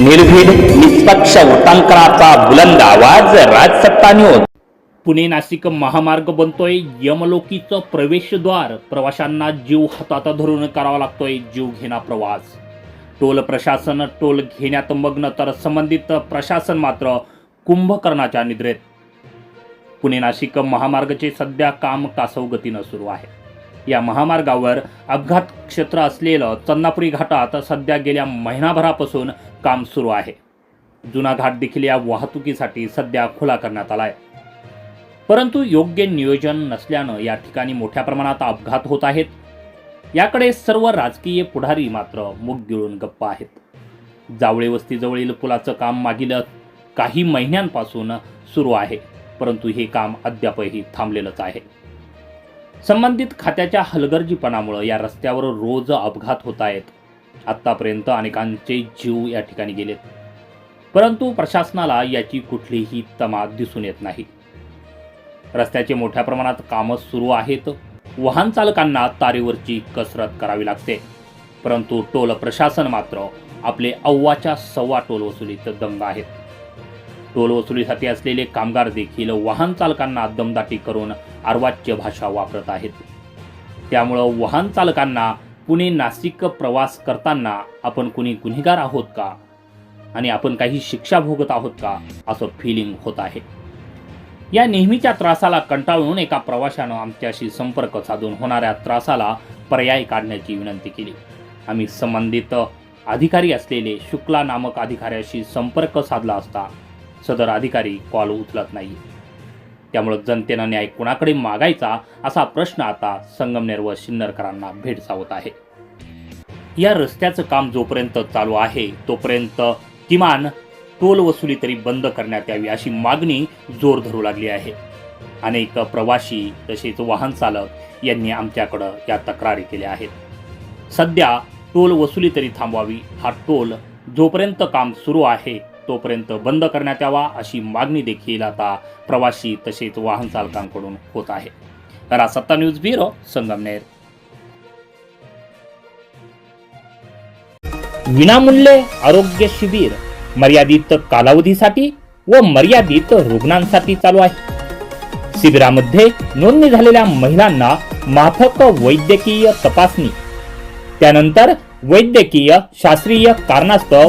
निर्भीड निष्पक्ष वृत्तांकनाचा बुलंद आवाज राजसत्ता न्यूज पुणे नाशिक महामार्ग बनतोय यमलोकीचं प्रवेशद्वार. प्रवाशांना जीव हातात धरून करावा लागतोय जीव घेणा प्रवास. टोल प्रशासन टोल घेण्यात मग्न तर संबंधित प्रशासन मात्र कुंभकर्णाच्या निद्रेत. पुणे नाशिक महामार्गाचे सध्या काम कासव गतीनं सुरू आहे. या महामार्गावर अपघात क्षेत्र असलेलं चन्नापुरी घाटात सध्या गेल्या महिनाभरापासून काम सुरू आहे. जुना घाट देखील या वाहतुकीसाठी सध्या खुला करण्यात आला आहे परंतु योग्य नियोजन नसल्यानं या ठिकाणी मोठ्या प्रमाणात अपघात होत आहेत. याकडे सर्व राजकीय पुढारी मात्र मुग गिळून गप्प आहेत. जावळे वस्तीजवळील पुलाचं काम मागील काही महिन्यांपासून सुरू आहे परंतु हे काम अद्यापही थांबलेलंच आहे. संबंधित खात्याच्या हलगर्जीपणामुळं या रस्त्यावर रोज अपघात होत आहेत. आत्तापर्यंत अनेकांचे जीव या ठिकाणी गेलेत. परंतु प्रशासनाला याची कुठलीही तमा दिसून येत नाही. रस्त्याचे मोठ्या प्रमाणात कामं सुरू आहेत. वाहन चालकांना तारेवरची कसरत करावी लागते. परंतु टोल प्रशासन मात्र आपले अव्वाच्या सव्वा टोल वसुलीत दंग आहेत. टोल वसुलीसाठी असलेले कामगार देखील वाहन चालकांना दमदाटी करून अर्वाच्य भाषा वापरत आहेत. त्यामुळं वाहन चालकांना पुणे नाशिक प्रवास करताना आपण कुणी गुन्हेगार आहोत का? आणि आपण काही शिक्षा भोगत आहोत का? असं फिलिंग होत आहे. या नेहमीच्या त्रासाला कंटाळून एका प्रवाशानं आमच्याशी संपर्क साधून होणाऱ्या त्रासाला पर्याय काढण्याची विनंती केली. आम्ही संबंधित अधिकारी असलेले शुक्ला नामक अधिकाऱ्याशी संपर्क साधला असता सदर अधिकारी कॉल उचलत नाही. त्यामुळं जनतेनं न्याय कुणाकडे मागायचा असा प्रश्न आता संगमनेर व सिन्नरकरांना भेडसावत आहे. या रस्त्याचं काम जोपर्यंत चालू आहे तोपर्यंत किमान टोल वसुली तरी बंद करण्यात यावी अशी मागणी जोर धरू लागली आहे. अनेक प्रवासी तसेच वाहन चालक यांनी आमच्याकडं या तक्रारी केल्या आहेत. सध्या टोल वसुली तरी थांबवावी हा टोल जोपर्यंत काम सुरू आहे तोपर्यंत बंद करण्यात यावा अशी मागणी देखील आता प्रवासी तसेच वाहन चालकांकडून होत आहे. रासत्ता न्यूज ब्युरो संगमनेर. विनामूल्य आरोग्य शिबिर मर्यादित कालावधीसाठी व मर्यादित रुग्णांसाठी चालू आहे. शिबिरामध्ये नोंदणी झालेल्या महिलांना माफक वैद्यकीय तपासणी. त्यानंतर वैद्यकीय शास्त्रीय कारणास्तव